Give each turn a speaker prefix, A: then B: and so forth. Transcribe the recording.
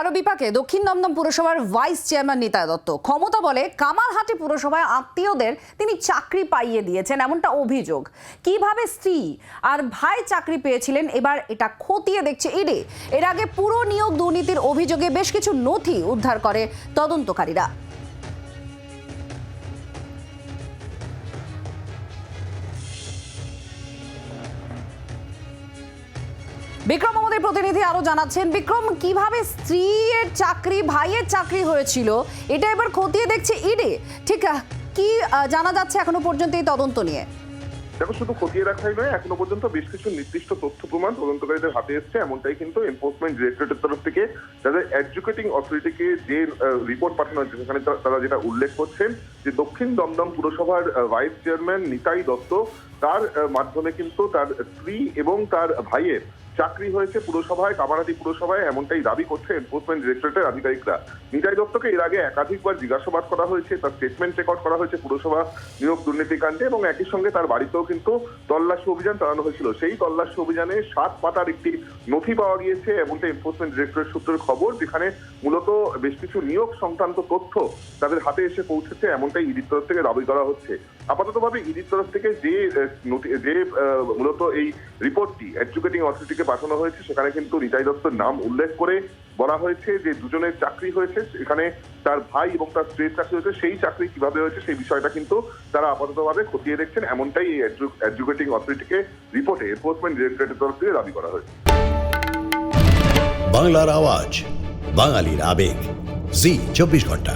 A: আরও বিপাকে দক্ষিণ দমদম পুরসভার ভাইস চেয়ারম্যান নিতাই দত্ত। ক্ষমতা বলে কামারহাটি পুরসভায় আত্মীয়দের তিনি চাকরি পাইয়ে দিয়েছেন এমনটা অভিযোগ। কীভাবে স্ত্রী আর ভাই চাকরি পেয়েছিলেন, এবার এটা খতিয়ে দেখছে ইডি। এর আগে পুরো নিয়োগ দুর্নীতির অভিযোগে বেশ কিছু নথি উদ্ধার করে তদন্তকারীরা। বিক্রম আমাদের প্রতিনিধি আরও জানাচ্ছেন, বিক্রম, কীভাবে স্ত্রীর চাকরি, ভাইয়ের চাকরি হয়েছিল, এটা এবার খতিয়ে দেখছে ইডি। ঠিক কি জানা যাচ্ছে এখনও পর্যন্ত এই তদন্ত নিয়ে?
B: দেখো, শুধু খতিয়ে রাখাই নয়, এখনও পর্যন্ত বেশ কিছু নির্দিষ্ট তথ্য প্রমাণ তদন্তকারীদের হাতে এসছে। এমনটাই কিন্তু এনফোর্সমেন্ট ডিরেক্টরেটের তরফ থেকে তাদের এডুকেটিং অথরিটিকে যে রিপোর্ট পাঠানো হয়েছে, সেখানে তারা যেটা উল্লেখ করছেন যে দক্ষিণ দমদম পুরসভার ভাইস চেয়ারম্যান নিতাই দত্ত, তার মাধ্যমে কিন্তু তার স্ত্রী এবং তার ভাইয়ের চাকরি হয়েছে পুরসভায় কামারাটি পুরসভায়, এমনটাই দাবি করছে এনফোর্সমেন্ট ডিরেক্টরেটের আধিকারিকরা। নিতাই দত্তকে এর আগে একাধিকবার জিজ্ঞাসাবাদ করা হয়েছে, তার স্টেটমেন্ট রেকর্ড করা হয়েছে পুরসভা নিয়োগ দুর্নীতিকাণ্ডে এবং একই সঙ্গে তার বাড়িতেও কিন্তু তল্লাশি অভিযান চালানো হয়েছিল। সেই তল্লাশি অভিযানে সাত পাতার একটি নথি পাওয়া গিয়েছে, এমনটা এনফোর্সমেন্ট ডিরেক্টরেট সূত্রের খবর, যেখানে মূলত বেশ কিছু নিয়োগ সংক্রান্ত তথ্য তাদের হাতে এসে পৌঁছেছে এমনটাই ইডির তরফ থেকে দাবি করা হচ্ছে। আপাততভাবে ইডির তরফ থেকে যে যে মূলত এই রিপোর্টটি এডুকেটিং অথরিটিকে পাঠানো হয়েছে, সেখানে কিন্তু নিতাই দত্তর নাম উল্লেখ করে বলা হয়েছে যে, দুজনের চাকরি হয়েছে এখানে তার ভাই এবং তার স্ত্রীর চাকরি হয়েছে, সেই চাকরি কীভাবে হয়েছে, সেই বিষয়টা কিন্তু তারা আপাততভাবে খতিয়ে দেখছেন, এমনটাই এই এডুকেটিং অথরিটিকে রিপোর্টে এনফোর্সমেন্ট ডিরেক্টরেটের তরফ থেকে দাবি করা হয়েছে।
C: বাংলার আওয়াজ, বাঙালির আবেগ, জি, চব্বিশ ঘণ্টা।